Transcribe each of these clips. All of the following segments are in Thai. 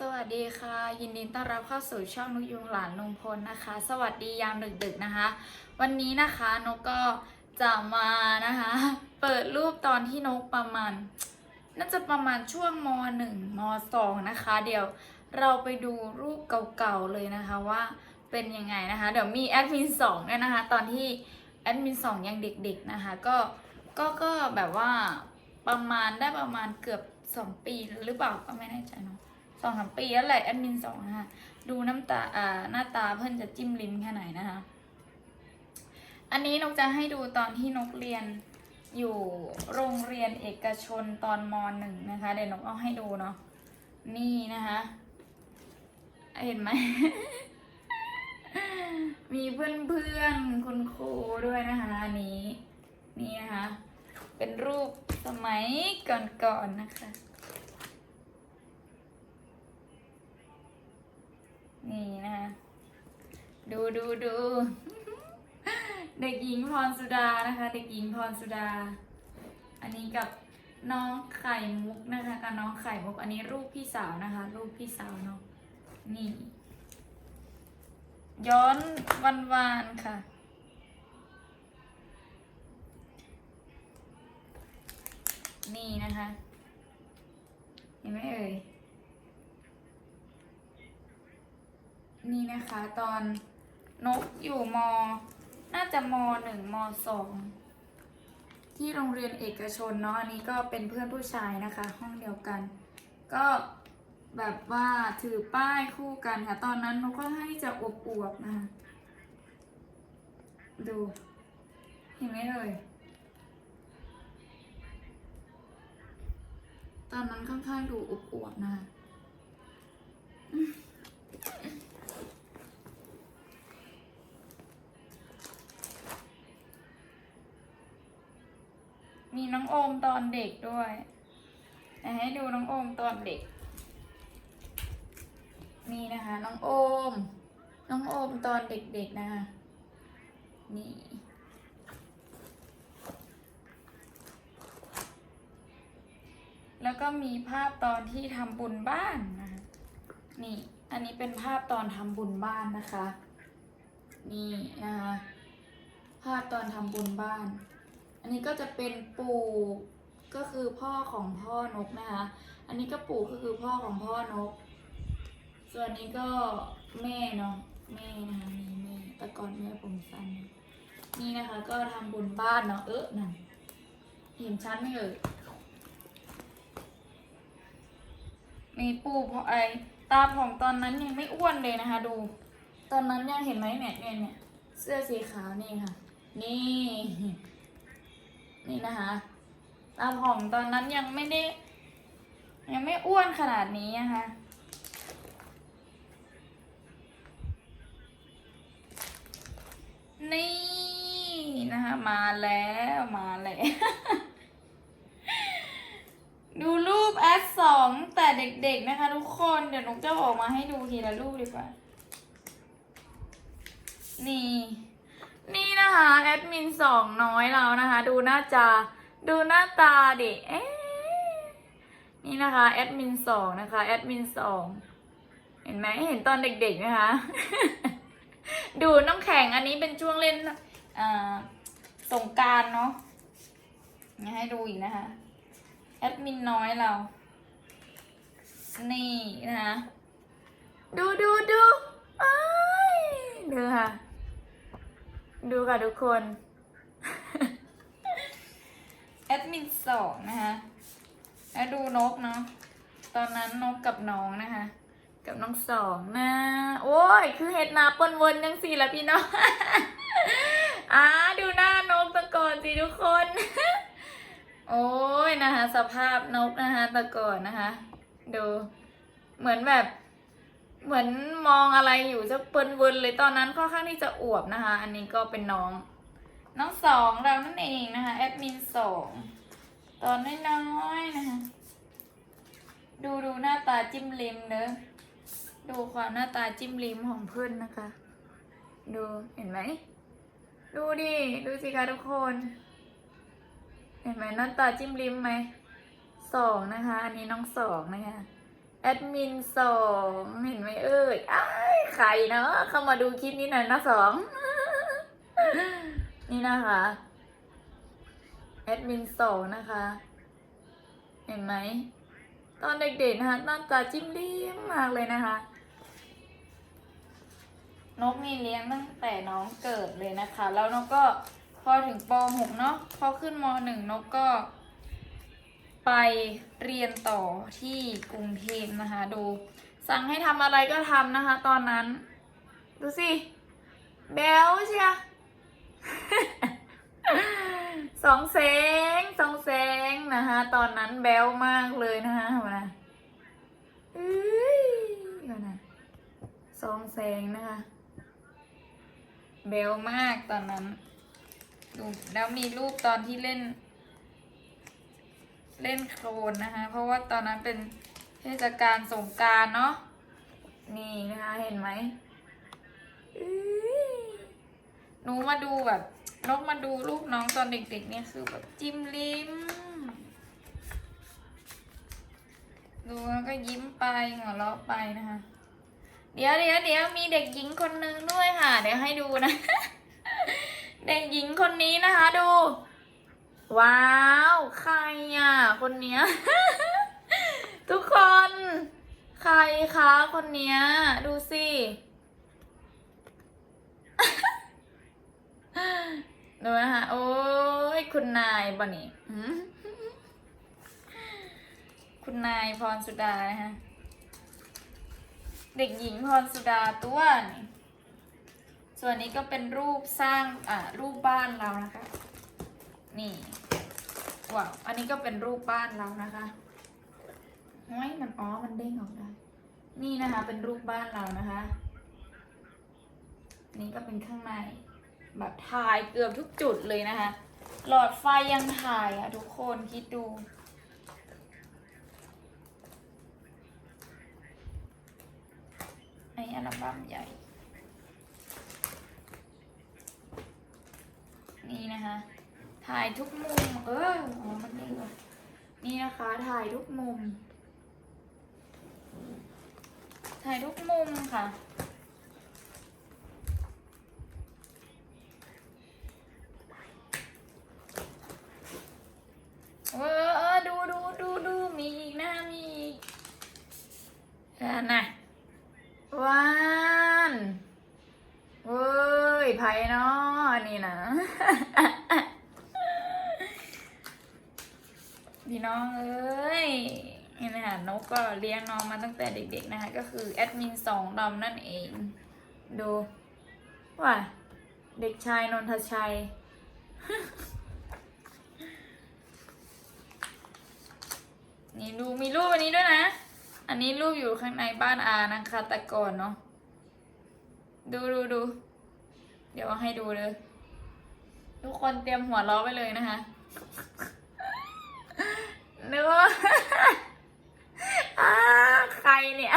สวัสดีค่ะ ยินดีต้อนรับเข้าสู่ช่องนุกยุงหลานลุงพลนะคะ สวัสดียามดึกๆนะคะ วันนี้นะคะนกก็จะมานะคะ เปิดรูปตอนที่นกประมาณ น่าจะประมาณช่วงมหนึ่งมสองนะคะ เดี๋ยวเราไปดูรูปเก่าๆเลยนะคะว่าเป็นยังไงนะคะ เดี๋ยวมีแอดมินสองด้วยนะคะ ตอนที่แอดมินสองยังเด็กๆนะคะ ก็ก็ก็แบบว่าประมาณได้ประมาณเกือบสองปีหรือเปล่าก็ไม่แน่ใจเนาะ สองสามปีแล้วแหละแอดมินสองนะคะดูน้ำตาอ่าหน้าตาเพื่อนจะจิ้มลิ้มแค่ไหนนะคะ อันนี้นกจะให้ดูตอนที่นกเรียนอยู่โรงเรียนเอกชนตอนมหนึ่งนะคะ เดี๋ยวนกเอาให้ดูเนาะนี่นะคะ เห็นไหม มีเพื่อนเพื่อนคุณครูด้วยนะคะอันนี้ นี่นะคะ เป็นรูปสมัยก่อนๆนะคะ นี่นะคะ ดูดูดูเด็กหญิงพรสุดานะคะ เด็กหญิงพรสุดา อันนี้กับน้องไข่มุกนะคะกับน้องไข่มุก อันนี้รูปพี่สาวนะคะ รูปพี่สาวเนาะนี่ ย้อนวันวานค่ะ นี่นะคะ เห็นไหมเอ่ย นี่นะคะตอนนกอยู่ม น่าจะมหนึ่งมสองที่โรงเรียนเอกชนเนาะอันนี้ก็เป็นเพื่อนผู้ชายนะคะ ห้องเดียวกัน ก็แบบว่าถือป้ายคู่กันค่ะ ตอนนั้นนกก็ให้จะอวบๆนะคะดู เห็นไหมเอ่ยตอนนั้นค่อนข้างดูอวบนะคะ มีน้องโอมตอนเด็กด้วยให้ดูน้องโอมตอนเด็ก นี่นะคะ น้องโอม น้องโอมตอนเด็กๆนะคะ นี่ แล้วก็มีภาพตอนที่ทำบุญบ้านนะคะ นี่ อันนี้เป็นภาพตอนทำบุญบ้านนะคะ นี่นะคะภาพตอนทำบุญบ้าน อันนี้ก็จะเป็นปู่ก็คือพ่อของพ่อนกนะคะ อันนี้ก็ปู่ก็คือพ่อของพ่อนก ส่วนนี้ก็แม่เนาะแม่นะคะนี่แม่แต่ก่อนแม่ผมสั้นนี่นะคะก็ทำบุญบ้านเนาะเออนั่นเห็นชัดไหมเอ่ยมีปู่พอไอตาผ่องตอนนั้นยังไม่อ้วนเลยนะคะ ดู ตอนนั้นยังเห็นไหมเนี่ยเนี่ยเนี่ยเสื้อสีขาวนี่ค่ะ นี่ นี่นะคะตาผ่องตอนนั้นยังไม่ได้ ยังไม่อ้วนขนาดนี้นะคะนี่นะคะมาแล้วมาแล้ว ดูรูปแอดสองแต่เด็กๆนะคะทุกคนเดี๋ยวนุกจะออกมาให้ดูทีละรูปดีกว่า นี่ นี่นะคะแอดมินสองน้อยเรานะคะ ดูหน้าจาดูหน้าตาดิเอ๊ะนี่นะคะแอดมินสองนะคะแอดมินสองเห็นไหมเห็นตอนเด็กๆไหมคะ ดูน้ำแข็งอันนี้เป็นช่วงเล่นอ่าสงการเนาะนี่ให้ดูอีกนะคะแอดมินน้อยเรา นี่นะคะ ดูดูดูอ้ายดูค่ะ ดูค่ะทุกคน แอดมินสองนะคะ แล้วดูนกเนาะ ตอนนั้นนกกับน้องนะคะ กับน้องสองนะ โอ้ย คือเห็ดนาปนวนยังสี่ละพี่น้องอ่าดูหน้านกตะก่อนสิทุกคน โอ้ยนะคะ สภาพนกนะคะตะก่อนนะคะ ดู เหมือนแบบ เหมือนมองอะไรอยู่จะเปินเวินเลยตอนนั้นค่อนข้างที่จะอวบนะคะ อันนี้ก็เป็นน้อง น้องสองเรานั่นเองนะคะแอดมินสองตอนน้อยๆนะคะ ดูดูหน้าตาจิ้มลิมเนอะดูความหน้าตาจิ้มลิมของเพื่อนนะคะ ดูเห็นไหมดูดิ ดูสิคะทุกคน เห็นไหมหน้าตาจิ้มลิมไหมสองนะคะ อันนี้น้องสองนะคะ แอดมินสองเห็นไหมเอ่ยอ้ายใครเนาะเข้ามาดูคลิปนี้หน่อยนะสองนี่นะคะแอดมินสองนะคะ เห็นไหม ตอนเด็กๆนะคะหน้าตาจิ้มเลี้ยมมากเลยนะคะ นกนี่เลี้ยงตั้งแต่น้องเกิดเลยนะคะ แล้วนกก็พอถึงป .6 เนาะพอขึ้นม .1 นกก็ ไปเรียนต่อที่กรุงเทพนะคะ ดู สั่งให้ทำอะไรก็ทำนะคะ ตอนนั้น ดูสิแบลเชียสองแสงสองแสงนะคะ ตอนนั้นแบลมากเลยนะคะหัวนะเอ้ยหัวนะสองแสงนะคะเบลมากตอนนั้นดูแล้วมีรูปตอนที่เล่น เล่นโครนนะคะ เพราะว่าตอนนั้นเป็นเทศกาลสงการเนาะนี่นะคะเห็นไหมหนูมาดูแบบนกมาดูรูปน้องตอนเด็กๆเนี่ยคือแบบจิ้มลิ้ม ดูแล้วก็ยิ้มไปหัวเราะไปนะคะ เดี๋ยวเดี๋ยวเดี๋ยวมีเด็กหญิงคนนึงด้วยค่ะ เดี๋ยวให้ดูนะ เด็กหญิงคนนี้นะคะ ดู ว้าว ใครอะ คนเนี้ย ทุกคน ใครคะคนเนี้ย ดูสิดูนะคะโอ้ย คุณนายบ่นี่คุณนายพรสุดานะคะเด็กหญิงพรสุดาตัวนี่ส่วนนี้ก็เป็นรูปสร้างอ่ารูปบ้านเรานะคะ ว้าว อันนี้ก็เป็นรูปบ้านเรานะคะไม่มันอ๋อมันเด้งออกได้ นี่นะคะ เป็นรูปบ้านเรานะคะ นี่ก็เป็นข้างในแบบถ่ายเกือบทุกจุดเลยนะคะ หลอดไฟยังถ่ายอะทุกคนคิดดูไออัลบั้มใหญ่ นี่นะคะ ถ่ายทุกมุม เอออ๋อมันนี่ว่ะนี่นะคะ ถ่ายทุกมุม ถ่ายทุกมุมค่ะ เออเออดูดูดูดูมีอีกนะมีอีกอ่าน่ะวานเว้ยไผ่เนาะนี่นะ พี่น้องเอ้ย นี่ะนกก็เลี้ยงน้องมาตั้งแต่เด็กๆนะคะ ก็คือแอดมินสองดอมนั่นเอง ดูว่าเด็กชายนนทชัย นี่ดูมีรูปอันนี้ด้วยนะ อันนี้รูปอยู่ข้างในบ้านอานะคะแต่ก่อนเนาะ ดูดูดู เดี๋ยวให้ดูเลย ทุกคนเตรียมหัวล้อไปเลยนะคะนึกว่าอ้า ใครเนี่ย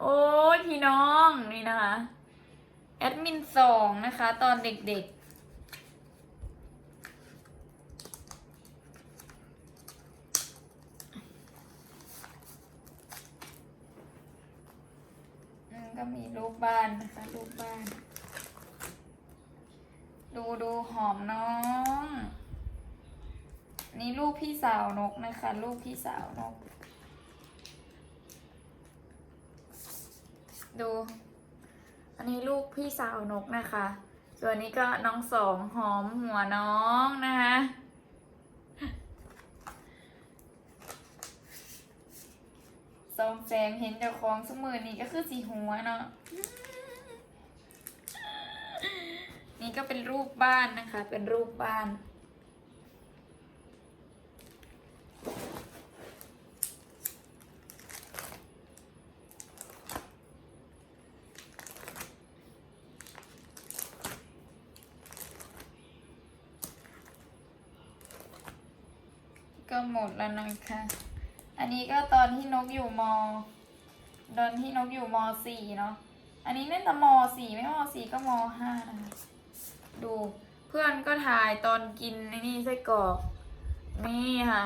โอ้ยพี่น้องนี่นะคะ แอดมินสองนะคะ ตอนเด็กๆอืมก็มีรูปบ้านนะคะรูปบ้าน ดูดูหอมน้อง นี่ลูกพี่สาวนกนะคะลูกพี่สาวนก ดู อันนี้ลูกพี่สาวนกนะคะ ส่วนนี้ก็น้องสองหอมหัวน้องนะคะสองแสงเห็นเจ้าของสมือนี่ก็คือสีหัวเนาะ นี่ก็เป็นรูปบ้านนะคะ เป็นรูปบ้าน ก็ หมดแล้วนะคะ อันนี้ก็ตอนที่นกอยู่มตอนที่นกอยู่มสี่เนาะ อันนี้เล่นแต่มสี่ไม่มสี่ก็มห้านะคะ ดูเพื่อนก็ถ่ายตอนกินนี่ไส้กรอก นี่ค่ะ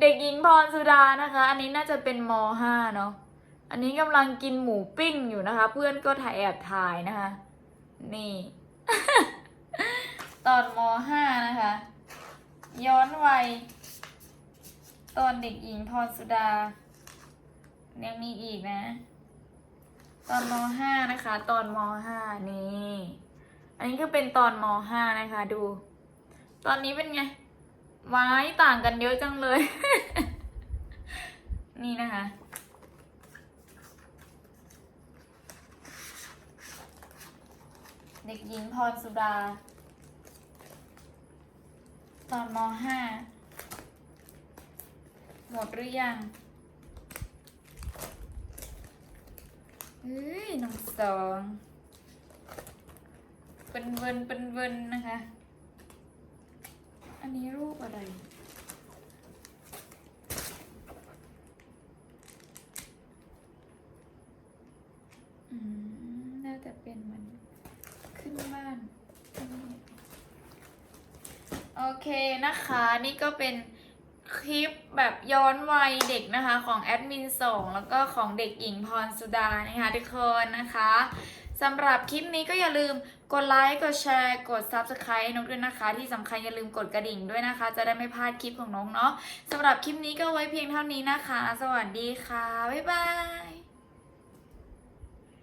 เด็กหญิงพรสุดานะคะ อันนี้น่าจะเป็นมห้าเนาะ อันนี้กำลังกินหมูปิ้งอยู่นะคะ เพื่อนก็ถ่ายแอบถ่ายนะคะ นี่ตอนมห้านะคะ ย้อนวัย ตอนเด็กหญิงพรสุดา ยังมีอีกนะ ตอนมห้านะคะ ตอนมห้านี่ อันนี้ก็เป็นตอนมห้านะคะ ดู ตอนนี้เป็นไงไว้ต่างกันเยอะจังเลย นี่นะคะเด็กหญิงพรสุดา อนมห้าหมดหรือยังเฮ้ยน้องสองเป็นเวินเป็นเวินนะคะ อันนี้รูปอะไรอืมน่าจะเป็นมันบ้าน โอ เคนะคะ นี่ก็เป็นคลิปแบบย้อนวัยเด็กนะคะ ของแอดมินส่งแล้วก็ของเด็กหญิงพรสุดานะคะทุกคนนะคะสำหรับคลิปนี้ก็อย่าลืมกดไลค์กดแชร์ กด Subscribe ให้นกด้วยนะคะ ที่สำคัญอย่าลืมกดกระดิ่งด้วยนะคะ จะได้ไม่พลาดคลิปของน้องเนาะสำหรับคลิปนี้ก็ไว้เพียงเท่านี้นะคะ สวัสดีค่ะ บ๊ายบาย